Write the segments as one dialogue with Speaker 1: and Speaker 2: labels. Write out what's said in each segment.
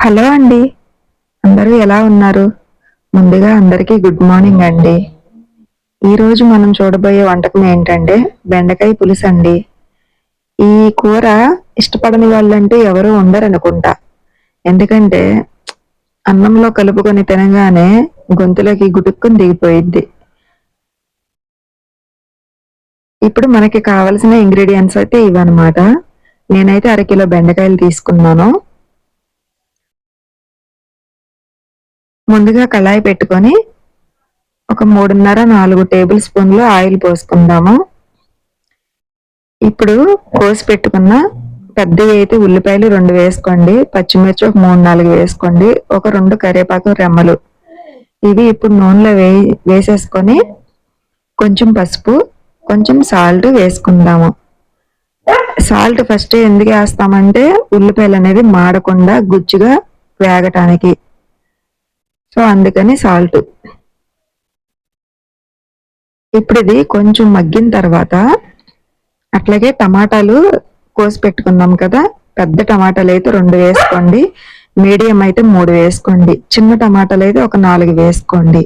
Speaker 1: Hello అండి. అందరూ ఎలా ఉన్నారు? ముందుగా అందరికీ గుడ్ మార్నింగ్ అండి. ఈరోజు మనం చూడబోయే వంటకం ఏంటంటే బెండకాయ పులుసు అండి. ఈ కూర ఇష్టపడని వాళ్ళంటే ఎవరు ఉండరనుకుంటా. ఎందుకంటే అన్నంలో కలుపుకొని తినగానే గొంతులోకి గుటుక్కుని దిగిపోయిద్ది. ఇప్పుడు మనకి కావలసిన ఇంగ్రీడియంట్స్ అయితే ఇవన్నమాట. నేనైతే అరకిలో బెండకాయలు తీసుకున్నాను. ముందుగా కళాయి పెట్టుకొని ఒక మూడున్నర నాలుగు టేబుల్ స్పూన్లు ఆయిల్ పోసుకుందాము. ఇప్పుడు కోసి పెట్టుకున్న పెద్దవి అయితే ఉల్లిపాయలు రెండు వేసుకోండి పచ్చిమిర్చి ఒక మూడు నాలుగు వేసుకోండి ఒక రెండు కరివేపాకు రెమ్మలు. ఇవి ఇప్పుడు నూనెలో వే వేసేసుకొని కొంచెం పసుపు కొంచెం సాల్ట్ వేసుకుందాము. సాల్ట్ ఫస్ట్ ఎందుకు వేస్తామంటే ఉల్లిపాయలు అనేది మాడకుండా గుజ్జుగా వేగటానికి. సో అందుకని సాల్ట్. ఇప్పుడు ఇది కొంచెం మగ్గిన తర్వాత అట్లాగే టమాటాలు కోసి పెట్టుకున్నాం కదా పెద్ద టమాటాలు అయితే రెండు వేసుకోండి మీడియం అయితే మూడు వేసుకోండి చిన్న టమాటాలు అయితే ఒక నాలుగు వేసుకోండి.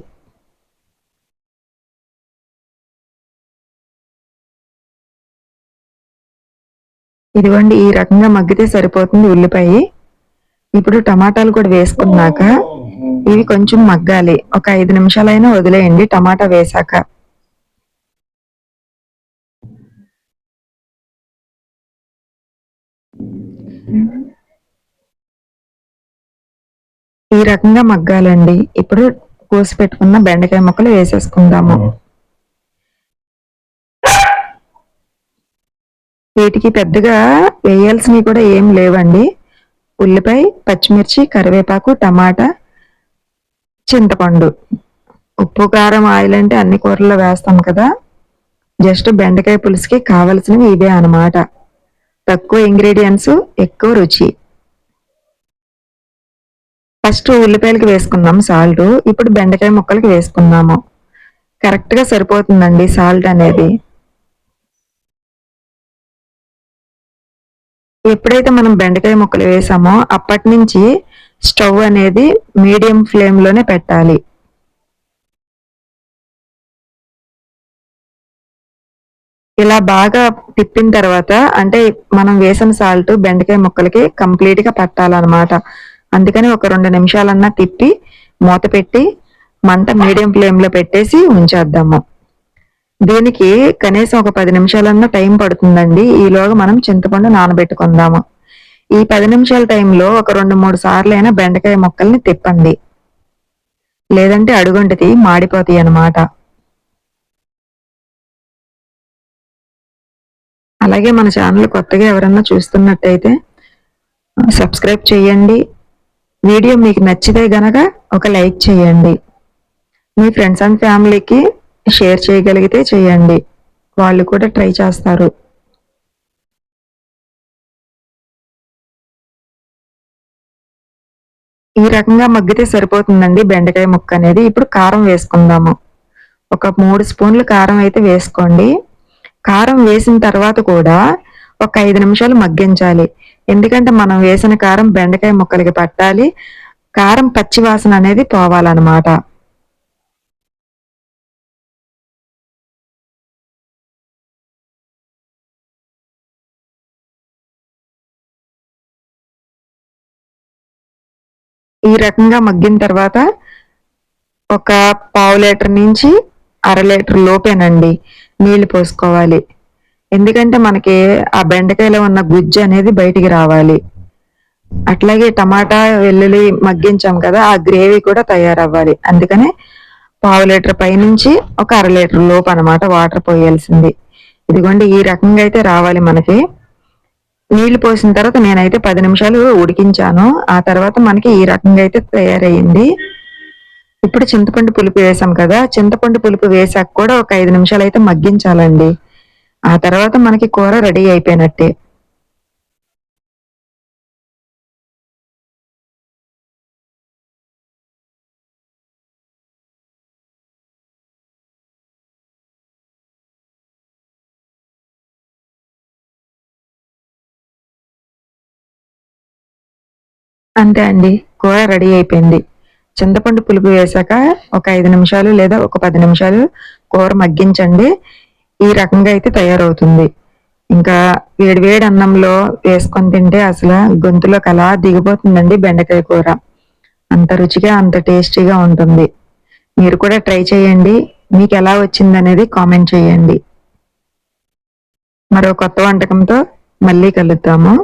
Speaker 1: ఇదిగోండి ఈ రకంగా మగ్గితే సరిపోతుంది ఉల్లిపాయ. ఇప్పుడు టమాటాలు కూడా వేసుకున్నాక ఇవి కొంచెం మగ్గాలి. ఒక ఐదు నిమిషాలైనా వదిలేయండి. టమాటా వేశాక. ఈ రకంగా మగ్గాలండి. ఇప్పుడు కోసి పెట్టుకున్న బెండకాయ ముక్కలు వేసేసుకుందాము. వీటికి పెద్దగా వేయాల్సినవి కూడా ఏం లేవండి. ఉల్లిపాయ పచ్చిమిర్చి కరివేపాకు టమాటా చింతపండు. ఉప్పు కారం ఆయిల్ అంటే అన్ని కూరల్లో వేస్తాం కదా. జస్ట్ బెండకాయ పులుసుకి కావలసినవి ఇవే అనమాట తక్కువ ఇంగ్రీడియంట్స్ ఎక్కువ రుచి. ఫస్ట్ ఉల్లిపాయలకి వేసుకుందాం సాల్ట్. ఇప్పుడు బెండకాయ ముక్కలకి వేసుకుందాము. కరెక్ట్గా సరిపోతుందండి సాల్ట్ అనేది. ఎప్పుడైతే మనం బెండకాయ ముక్కలు వేసామో అప్పటి నుంచి స్టవ్ అనేది మీడియం ఫ్లేమ్లోనే పెట్టాలి. ఇలా బాగా తిప్పిన తర్వాత అంటే మనం వేసిన సాల్ట్ బెండకాయ ముక్కలకి కంప్లీట్గా పట్టాలన్నమాట. అందుకని ఒక రెండు నిమిషాలన్నా తిప్పి మూత పెట్టి మంట మీడియం ఫ్లేమ్లో పెట్టేసి ఉంచేద్దాము. దీనికి కనీసం ఒక పది నిమిషాలన్నా టైం పడుతుందండి. ఈలోగా మనం చింతపండు నానబెట్టుకుందాము. ఈ పది నిమిషాల టైంలో ఒక రెండు మూడు సార్లు అయినా బెండకాయ ముక్కల్ని తిప్పండి. లేదంటే అడుగుంటది మాడిపోతాయి అన్నమాట. అలాగే మన ఛానల్ కొత్తగా ఎవరన్నా చూస్తున్నట్టయితే సబ్స్క్రైబ్ చేయండి. వీడియో మీకు నచ్చితే గనక ఒక లైక్ చేయండి. మీ ఫ్రెండ్స్ అండ్ ఫ్యామిలీకి షేర్ చేయగలిగితే చేయండి. వాళ్ళు కూడా ట్రై చేస్తారు. ఈ రకంగా మగ్గితే సరిపోతుందండి బెండకాయ ముక్క అనేది. ఇప్పుడు కారం వేసుకుందాము. ఒక మూడు స్పూన్లు కారం అయితే వేసుకోండి. కారం వేసిన తర్వాత కూడా ఒక ఐదు నిమిషాలు మగ్గించాలి. ఎందుకంటే మనం వేసిన కారం బెండకాయ ముక్కలకి పట్టాలి. కారం పచ్చివాసన అనేది పోవాలన్నమాట. ఈ రకంగా మగ్గిన తర్వాత ఒక పావు లీటర్ నుంచి అర లీటర్ లోపేనండి నీళ్ళు పోసుకోవాలి. ఎందుకంటే మనకి ఆ బెండకాయలో ఉన్న గుజ్జు అనేది బయటికి రావాలి. అట్లాగే టమాటా వెల్లుల్లి మగ్గించాం కదా ఆ గ్రేవీ కూడా తయారవ్వాలి. అందుకనే పావు లీటర్ పైనుంచి ఒక అర లీటర్ లోపు అనమాట వాటర్ పోయాల్సింది. ఇదిగోండి ఈ రకంగా అయితే రావాలి మనకి. నీళ్ళు పోసిన తర్వాత నేనైతే పది నిమిషాలు ఉడికించాను. ఆ తర్వాత మనకి ఈ రకంగా అయితే తయారయ్యింది ఇప్పుడు చింతపండు పులుపు వేసాం కదా చింతపండు పులుపు వేసాక కూడా ఒక ఐదు నిమిషాలు అయితే మగ్గించాలండి. ఆ తర్వాత మనకి కూర రెడీ అయిపోయినట్టే. అంతే అండి. కూర రెడీ అయిపోయింది. చింతపండు పులుపు వేసాక ఒక ఐదు నిమిషాలు లేదా ఒక పది నిమిషాలు కూర మగ్గించండి. ఈ రకంగా అయితే తయారవుతుంది. ఇంకా వేడివేడి అన్నంలో వేసుకొని తింటే అసలు గొంతులోకి అలా దిగిపోతుందండి బెండకాయ కూర. అంత రుచిగా అంత టేస్టీగా ఉంటుంది. మీరు కూడా ట్రై చేయండి. మీకు ఎలా వచ్చింది అనేది కామెంట్ చేయండి. మరో కొత్త వంటకంతో మళ్ళీ కలుద్దాము.